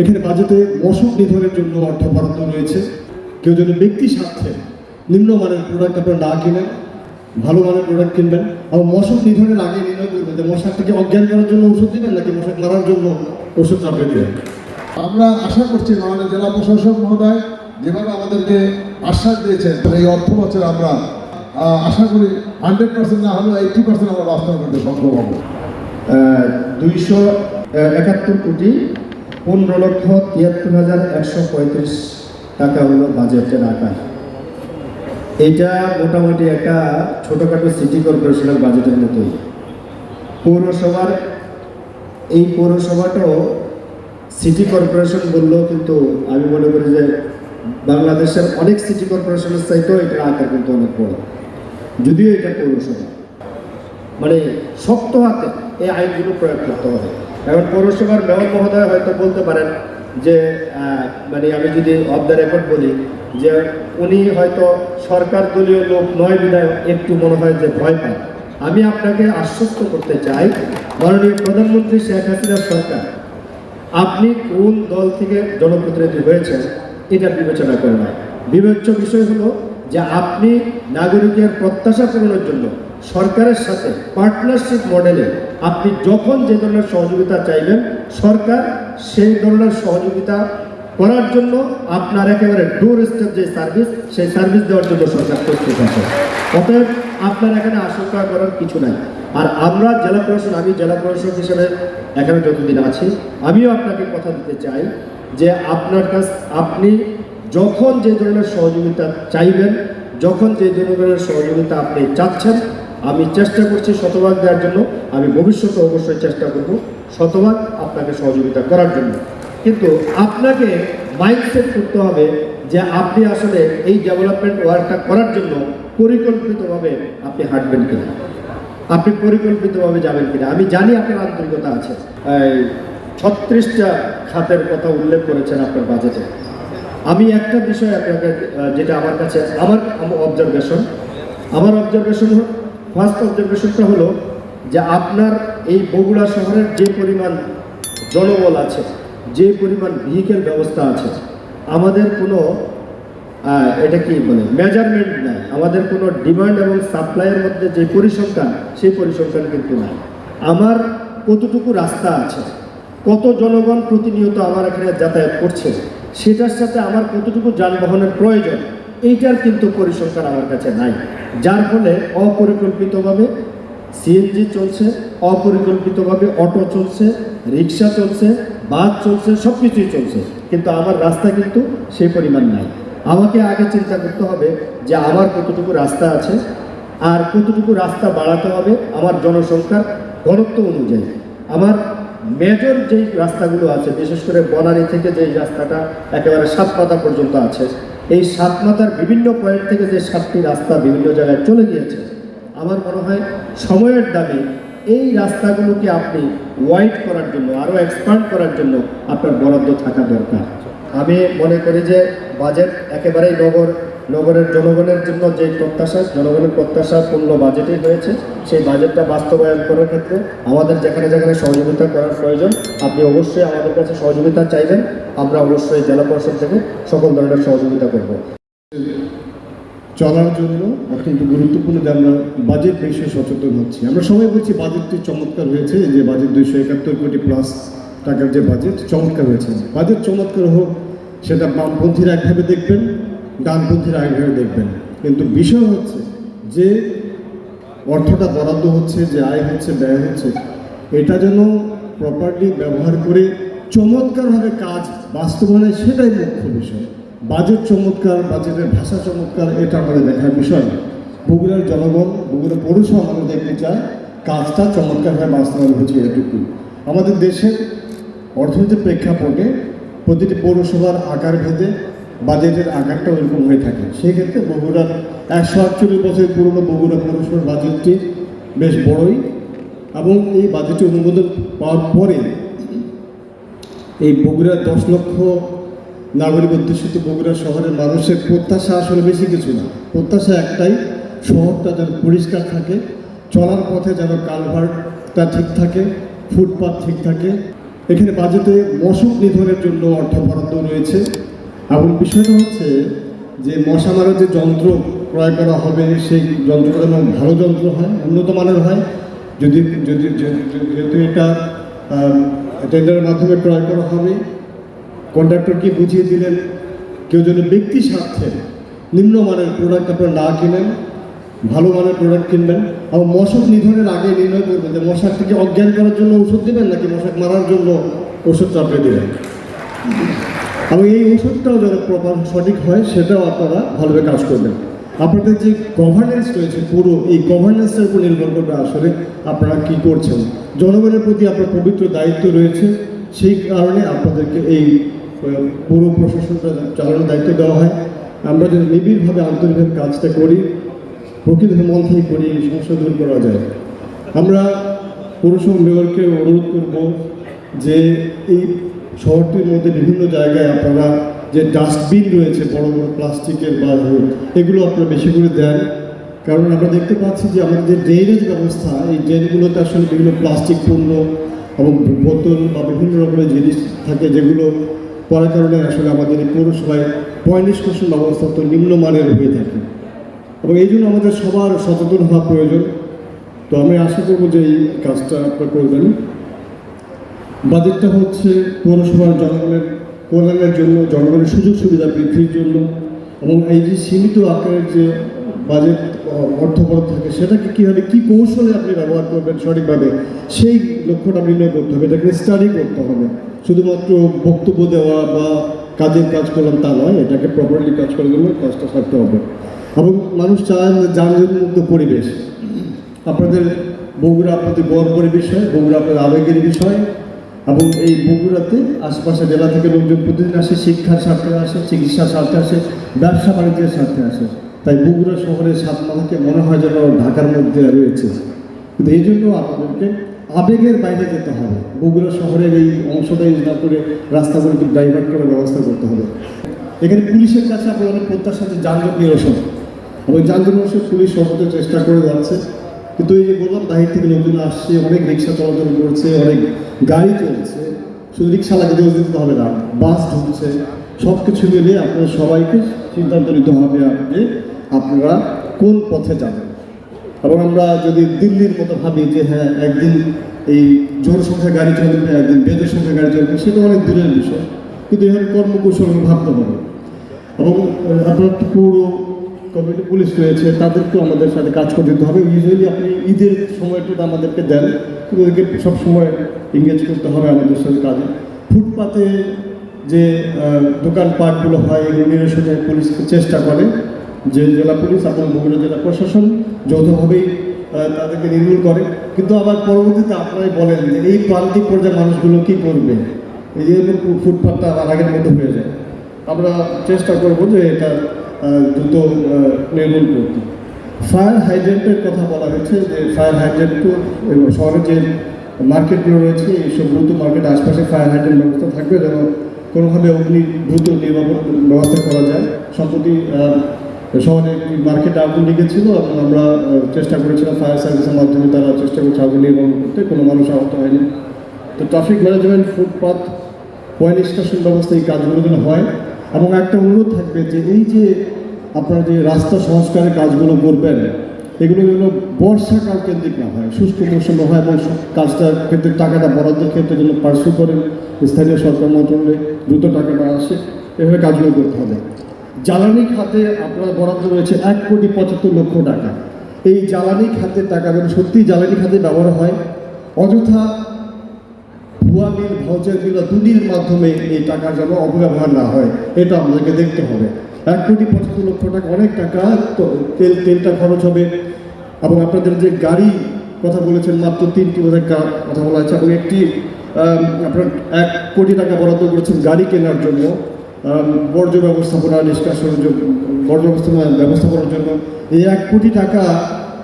এখানে বাজেটে মশক নিধনের জন্য অর্থ বরাদ্দ রয়েছে। কেউ যদি ব্যক্তি স্বার্থে নিম্নমানের প্রোডাক্ট আপনারা না কিনেন ভালো মানের প্রোডাক্ট কিনবেন এবং মশক নিধনের আগে নির্ণয় করবেন যে মশাটাকে অজ্ঞান করার জন্য ওষুধ দিবেন নাকি মশক মারার জন্য ওষুধ চাপে দিবেন? আমরা আশা করছি মাননীয় জেলা প্রশাসক মহোদয় যেভাবে আমাদেরকে আশ্বাস দিয়েছেন এই অর্থ বছর আমরা আশা করি হান্ড্রেড পার্সেন্ট না হলেও এইটি পার্সেন্ট আমরা বাস্তবায়ন করতে সক্ষম হব। দুইশো একাত্তর কোটি পনেরো লক্ষ তিয়াত্তর হাজার একশো পঁয়ত্রিশ টাকা হলো বাজেটের আকার। এটা মোটামুটি একটা ছোটোখাটো সিটি কর্পোরেশনের বাজেটের মতোই। পৌরসভার, এই পৌরসভাটাও সিটি কর্পোরেশন বললেও কিন্তু আমি মনে করি যে বাংলাদেশের অনেক সিটি কর্পোরেশনের চাইতেও এটা আকার কিন্তু অনেক বড়। যদিও এটা পৌরসভা। মানে শক্ত হাতে এই আইনগুলো প্রয়োগ করতে হবে। এখন পৌরসভার মেয়র মহোদয় হয়তো বলতে পারেন যে মানে আমি যদি অফ দ্য রেকর্ড বলি যে উনি হয়তো সরকার দলীয় লোক নয় বিধায় একটু মনে হয় যে ভয় পায়। আমি আপনাকে আশ্বস্ত করতে চাই, মাননীয় প্রধানমন্ত্রী শেখ হাসিনার সরকার, আপনি কোন দল থেকে জনপ্রতিনিধি হয়েছেন এটা বিবেচনা করে না। বিবেচ্য বিষয় হলো যে আপনি নাগরিকের প্রত্যাশা পূরণের জন্য সরকারের সাথে পার্টনারশিপ মডেলে আপনি যখন যে ধরনের সহযোগিতা চাইবেন, সরকার সেই ধরনের সহযোগিতা করার জন্য আপনার একেবারে ডোর স্টেপ যে সার্ভিস সেই সার্ভিস দেওয়ার জন্য সরকার প্রস্তুত আছে। অতএব আপনার এখানে আশঙ্কা করার কিছু নাই। আর আমরা জেলা প্রশাসন, আমি জেলা প্রশাসক হিসেবে এখানে যতদিন আছি, আমিও আপনাকে কথা দিতে চাই যে আপনার কাছ, আপনি যখন যে ধরনের সহযোগিতা চাইবেন, যখন যে ধরনের সহযোগিতা আপনি চাচ্ছেন আমি চেষ্টা করছি শতভাগ দেওয়ার জন্য, আমি ভবিষ্যতে অবশ্যই চেষ্টা করব শতভাগ আপনাকে সহযোগিতা করার জন্য। কিন্তু আপনাকে মাইন্ডসেট করতে হবে যে আপনি আসলে এই ডেভেলপমেন্ট ওয়ার্কটা করার জন্য পরিকল্পিতভাবে আপনি হাঁটবেন কিনা। আপনি পরিকল্পিতভাবে যাবেন কিনা। আমি জানি আপনার আন্তরিকতা আছে। ছত্রিশটা খাতের কথা উল্লেখ করেছেন আপনার বাজেটে আমি একটা বিষয় আপনাকে যেটা আমার কাছে, আমার অবজারভেশন আমার অবজারভেশন ফার্স্ট অবজারভেশনটা হলো যে আপনার এই বগুড়া শহরের যে পরিমাণ জনবল আছে, যে পরিমাণ ভেহিকেল ব্যবস্থা আছে, আমাদের কোনো এটা কি বলে মেজারমেন্ট নাই। আমাদের কোনো ডিমান্ড এবং সাপ্লাইয়ের মধ্যে যে পরিসংখ্যান, সেই পরিসংখ্যান কিন্তু নাই। আমার কতটুকু রাস্তা আছে, কত জনগণ প্রতিনিয়ত আমার এখানে যাতায়াত করছে, সেটার সাথে আমার কতটুকু যানবাহনের প্রয়োজন এইটার কিন্তু পরিসংখ্যান আমার কাছে নাই। যার ফলে অপরিকল্পিতভাবে সিএনজি চলছে, অপরিকল্পিতভাবে অটো চলছে, রিক্সা চলছে, বাস চলছে সব কিছুই চলছে। কিন্তু আমার রাস্তা কিন্তু সেই পরিমাণ নাই। আমাকে আগে চিন্তা করতে হবে যে আমার কতটুকু রাস্তা আছে আর কতটুকু রাস্তা বাড়াতে হবে আমার জনসংখ্যার ঘনত্ব অনুযায়ী। আমার মেজর যেই রাস্তাগুলো আছে, বিশেষ করে বনানী থেকে যেই রাস্তাটা একেবারে সাতমাথা পর্যন্ত আছে এই সাত মাথার বিভিন্ন পয়েন্ট থেকে যে সাতটি রাস্তা বিভিন্ন জায়গায় চলে গিয়েছে, আমার মনে হয় সময়ের দাবি এই রাস্তাগুলোকে আপনি ওয়াইড করার জন্য, আরও এক্সপান্ড করার জন্য আপনার বরাদ্দ থাকা দরকার। আমি মনে করি যে বাজেট একেবারেই নগর নগরের জনগণের জন্য যে প্রত্যাশা, জনগণের প্রত্যাশা পূর্ণ বাজেটই হয়েছে সেই বাজেটটা বাস্তবায়ন করার ক্ষেত্রে আমাদের যেখানে যেখানে সহযোগিতা করার প্রয়োজন, আপনি অবশ্যই আমাদের কাছে সহযোগিতা চাইবেন, আমরা অবশ্যই জেলা পরিষদ থেকে সকল ধরনের সহযোগিতা করব। চলার জন্য অত্যন্ত গুরুত্বপূর্ণ যে আমরা বাজেট বিষয়ে সচেতন হচ্ছি। আমরা সবাই বলছি বাজেটটি চমৎকার হয়েছে যে বাজেট দুইশো একাত্তর কোটি প্লাস টাকার যে বাজেট, চমৎকার হয়েছে। বাজেট চমৎকার হোক, সেটা বামপন্থীরা একভাবে দেখবেন ডানপন্থীরা একভাবে দেখবেন। কিন্তু বিষয় হচ্ছে যে অর্থটা বরাদ্দ হচ্ছে, যে আয় হচ্ছে, ব্যয় হচ্ছে, এটা যেন প্রপারলি ব্যবহার করে চমৎকারভাবে কাজ বাস্তবায়নে সেটাই মুখ্য বিষয়। বাজেট চমৎকার বাজেটের ভাষা চমৎকার, এটা আমাদের দেখার বিষয় বগুড়ার জনগণ, বগুড়া পৌরসভা আমাদের দেখতে চায় কাজটা চমৎকারভাবে বাস্তবায়ন হচ্ছে এটুকু। আমাদের দেশের অর্থনীতির প্রেক্ষাপটে প্রতিটি পৌরসভার আকার ভেদে বাজেটের আকারটা ওইরকম হয়ে থাকে। সেই ক্ষেত্রে বগুড়ার একশো আটচল্লিশ বছর পুরনো বগুড়া পৌরসভার বাজেটটি বেশ বড়ই এবং এই বাজেটটি অনুমোদন পাওয়ার পরে এই বগুড়ার দশ লক্ষ নাগরিক অধ্যুষিত বগুড়া শহরের মানুষের প্রত্যাশা আসলে বেশি কিছু না। প্রত্যাশা একটাই, শহরটা যেন পরিষ্কার থাকে, চলার পথে যেন কালভার্টটা ঠিক থাকে ফুটপাথ ঠিক থাকে। এখানে বাজেটে মশক নিধনের জন্য অর্থ বরাদ্দ রয়েছে। এবং বিষয়টা হচ্ছে যে মশা মারার যে যন্ত্র ক্রয় করা হবে, সেই যন্ত্রটা যেন ভালো যন্ত্র হয়, উন্নত মানের হয়, যদি যদি যেহেতু এটা টেন্ডারের মাধ্যমে ক্রয় করা হবে কন্ট্রাক্টরকে বুঝিয়ে দিলেন? কেউ যেন ব্যক্তি স্বার্থে নিম্নমানের প্রোডাক্ট আপনারা না কিনেন, ভালো মানের প্রোডাক্ট কিনবেন এবং মশক নিধনের আগে নির্ণয় করবেন যে মশার থেকে অজ্ঞান করার জন্য ওষুধ দেবেন নাকি মশাক মারার জন্য ওষুধ চাপিয়ে দেবেন? এবং এই ওষুধটাও যেন প্রপার সঠিক হয়, সেটাও আপনারা ভালোভাবে কাজ করবেন আপনাদের যে গভর্নেন্স রয়েছে পুরো, এই গভর্নেন্সের উপর নির্ভর করবে আসলে আপনারা কি করছেন। জনগণের প্রতি আপনার পবিত্র দায়িত্ব রয়েছে, সেই কারণে আপনাদেরকে এই পুরো প্রশাসনটা চালানোর দায়িত্ব দেওয়া হয়। আমরা যদি নিবিড়ভাবে আন্তরিকভাবে কাজটা করি, প্রকৃত মন থেকে করি, এই সমস্যা দূর করা যায়। আমরা পৌরসভা মেয়রকে অনুরোধ করব যে এই শহরটির মধ্যে বিভিন্ন জায়গায় আপনারা যে ডাস্টবিন রয়েছে, বড় বড় প্লাস্টিকের বা এগুলো আপনারা বেশি করে দেন। কারণ আমরা দেখতে পাচ্ছি যে আমাদের যে ড্রেনেজ ব্যবস্থা, এই ড্রেনগুলোতে আসলে বিভিন্ন প্লাস্টিক পণ্য এবং বোতল বা বিভিন্ন রকমের জিনিস থাকে যেগুলো পড়ার কারণে আসলে আমাদের এই পৌরসভায় পয় নিষ্কাশন ব্যবস্থা তো নিম্নমানের হয়ে থাকে। এবং এই জন্য আমাদের সবার সচেতন হওয়া প্রয়োজন। তো আমি আশা করব যে এই কাজটা আপনারা করবেন। বাজেটটা হচ্ছে পৌরসভার জনগণের কল্যাণের জন্য জনগণের সুযোগ সুবিধা বৃদ্ধির জন্য এবং এই যে সীমিত আকারের যে বাজেট অর্থ বরাদ্দ থাকে, সেটাকে কীভাবে, কী কৌশলে আপনি ব্যবহার করবেন সঠিকভাবে, সেই লক্ষ্যটা নির্ণয় করতে হবে। এটাকে স্টাডি করতে হবে। শুধুমাত্র বক্তব্য দেওয়া বা কাজের কাজ করলাম তা নয়, এটাকে প্রপারলি কাজ করার জন্য কাজটা থাকতে হবে। এবং মানুষ চায় যে যানজটমুক্ত পরিবেশ। আপনাদের বগুড়া আপনাদের গর্বের বিষয় বগুড়া আপনাদের আবেগের বিষয়। এবং এই বগুড়াতে আশেপাশে জেলা থেকে লোকজন প্রতিদিন আসে, শিক্ষার স্বার্থে আসে, চিকিৎসার স্বার্থে আসে, ব্যবসা বাণিজ্যের স্বার্থে আসে। তাই বগুড়া শহরের সাত মাথাকে মনে হয় যেন ঢাকার মধ্যে রয়েছে। কিন্তু এই জন্য আপনাদেরকে আবেগের বাইরে যেতে হবে। বগুড়া শহরের এই অংশটা ইউজ না করে রাস্তাগুলোকে ড্রাইভার করার ব্যবস্থা করতে হবে। এখানে পুলিশের কাছে আপনাদের অনেক প্রত্যাশা যে যানজট নিরসন। এবং যানজট নিরসন পুলিশ সর্বোচ্চ চেষ্টা করে যাচ্ছে। কিন্তু এই যে বললাম বাহির থেকে লোকজন আসছে, অনেক রিক্সা চলাচল করছে, অনেক গাড়ি চলছে। শুধু রিক্সাওয়ালাকে দোষ দিতে হবে না, বাস ঢুকছে সব কিছু মিলে আপনাদের সবাইকে সিদ্ধান্ত নিতে হবে যে আপনারা কোন পথে যাবেন। এবং আমরা যদি দিল্লির মতো ভাবি যে হ্যাঁ একদিন এই জোর সংখ্যা গাড়ি চলবে, একদিন বেজোর সংখ্যা গাড়ি চলবে সেটা অনেক দূরের বিষয়। কিন্তু এখানে কর্মকৌশল ভাবতে হবে। এবং আপনার পৌর কমিটি পুলিশ রয়েছে, তাদেরকেও আমাদের সাথে কাজ করে দিতে হবে। ইউজুয়ালি আপনি ঈদের সময়টা আমাদেরকে দেন, ওদেরকে সবসময় এঙ্গেজ করতে হবে আমাদের সাথে কাজে। ফুটপাতে যে দোকানপাটগুলো হয়, এগুলো নিরসনে পুলিশ চেষ্টা করে, যে জেলা পুলিশ এবং বগুড়া জেলা প্রশাসন যৌথভাবেই তাদেরকে নির্মূল করে। কিন্তু আবার পরবর্তীতে আপনারাই বলেন যে এই প্রান্তিক পর্যায়ে মানুষগুলো কী করবে? এই যে ফুটপাতটা আগের মতো হয়ে যায়। আমরা চেষ্টা করব যে এটা দ্রুত নির্মূল করতে ফায়ার হাইড্রেন্টের কথা বলা হয়েছে যে ফায়ার হাইড্রেন্ট তো এবং শহরে যে মার্কেটগুলো রয়েছে এইসব দ্রুত মার্কেটের আশপাশে ফায়ার হাইড্রেন্ট ব্যবস্থা থাকবে যেন কোনোভাবে অগ্নি দ্রুত নির্বাপন ব্যবস্থা করা যায়। সম্প্রতি শহরে একটি মার্কেটে আগুন লেগেছিল এবং আমরা চেষ্টা করেছিলাম ফায়ার সার্ভিসের মাধ্যমে তারা চেষ্টা করছে আগুন নির্বাপন করতে, কোনো মানুষ আহত হয়নি। তো traffic management footpath point station ব্যবস্থা এই কাজগুলো যেন হয়। এবং একটা অনুরোধ থাকবে যে এই যে আপনারা যে রাস্তা সংস্কারের কাজগুলো করবেন, এগুলো যেন বর্ষাকাল কেন্দ্রিক না হয়, শুষ্ক মৌসুমে হয় এবং কাজটার ক্ষেত্রে টাকাটা বরাদ্দের ক্ষেত্রে যেন পার্সু করেন, স্থানীয় সরকার মন্ত্রণালয়ে দ্রুত টাকাটা আসে, এভাবে কাজগুলো করতে হবে। জ্বালানি খাতে আপনার বরাদ্দ রয়েছে এক কোটি পঁচাত্তর লক্ষ টাকা। এই জ্বালানি খাতের টাকা যেন সত্যিই জ্বালানি খাতে ব্যবহার হয়, অযথা ভুয়া বিল ভাউচার বিল বা দুনির মাধ্যমে এই টাকা যেন অপব্যবহার না হয়, এটা আমাদেরকে দেখতে হবে। এক কোটি পঁচাত্তর লক্ষ টাকা, অনেক টাকা। তেল, তেলটা খরচ হবে। এবং আপনাদের যে গাড়ি কথা বলেছেন, মাত্র তিনটি বোধহয় কথা বলা আছে এবং একটি আপনার এক কোটি টাকা বরাদ্দ করেছেন গাড়ি কেনার জন্য। বর্জ্য ব্যবস্থাপনা নিষ্কাশনের জন্য বর্জ্য ব্যবস্থাপনা, ব্যবস্থাপনার জন্য। এই এক কোটি টাকা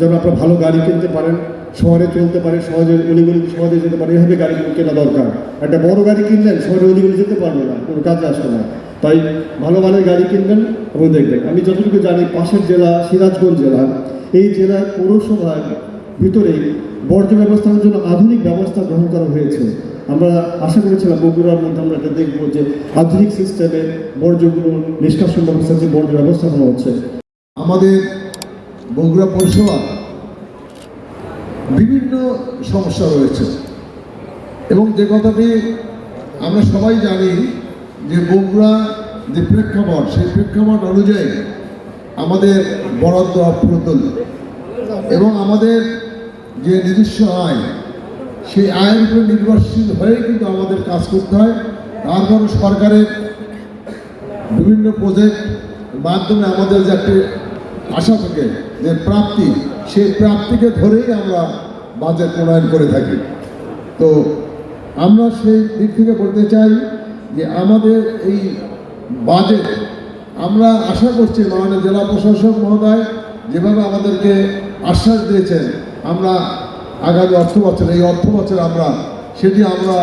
যেন আপনারা ভালো গাড়ি কিনতে পারেন, শহরে চলতে পারে সহজে অলিগলি, সহজে যেতে পারে এভাবে গাড়ি কেনা দরকার। একটা বড় গাড়ি কিনলেন, শহরে অলিগলি যেতে পারবে না, কোনো কাজে আসবে না। তাই ভালো মানের গাড়ি কিনবেন এবং দেখবেন। আমি যতটুকু জানি, পাশের জেলা, সিরাজগঞ্জ জেলা, এই জেলার পৌরসভার ভিতরেই বর্জ্য ব্যবস্থার জন্য আধুনিক ব্যবস্থা গ্রহণ করা হয়েছে। আমরা আশা করেছিলাম বগুড়ার মধ্যে আমরা এটা দেখব যে আধুনিক সিস্টেমে বর্জ্যগুলো, নিষ্কাশন ব্যবস্থা যে বর্জ্য ব্যবস্থাপনা হচ্ছে। আমাদের বগুড়া পৌরসভা বিভিন্ন সমস্যা রয়েছে। এবং যে কথাটি আমরা সবাই জানি যে বগুড়া যে প্রেক্ষাপট, সেই প্রেক্ষাপট অনুযায়ী আমাদের বরাদ্দ অপ্রতুল এবং আমাদের যে নিজস্ব আয়, সেই আয়ের উপর নির্ভরশীল হয়ে কিন্তু আমাদের কাজ করতে হয়। তারপর সরকারের বিভিন্ন প্রজেক্ট মাধ্যমে আমাদের যে একটি আশা থাকে, যে প্রাপ্তি, সেই প্রাপ্তিকে ধরেই আমরা বাজেট প্রণয়ন করে থাকি। তো আমরা সেই দিক থেকে বলতে চাই যে আমাদের এই বাজেট, আমরা আশা করছি মাননীয় জেলা প্রশাসক মহোদয় যেভাবে আমাদেরকে আশ্বাস দিয়েছেন, আমরা আগামী অর্থ বছর, এই অর্থ বছর আমরা সেটি আমরা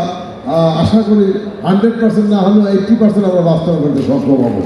আশা করি হান্ড্রেড পার্সেন্ট না হলেও এইট্টি পার্সেন্ট আমরা বাস্তবায়ন করতে সক্ষম হব।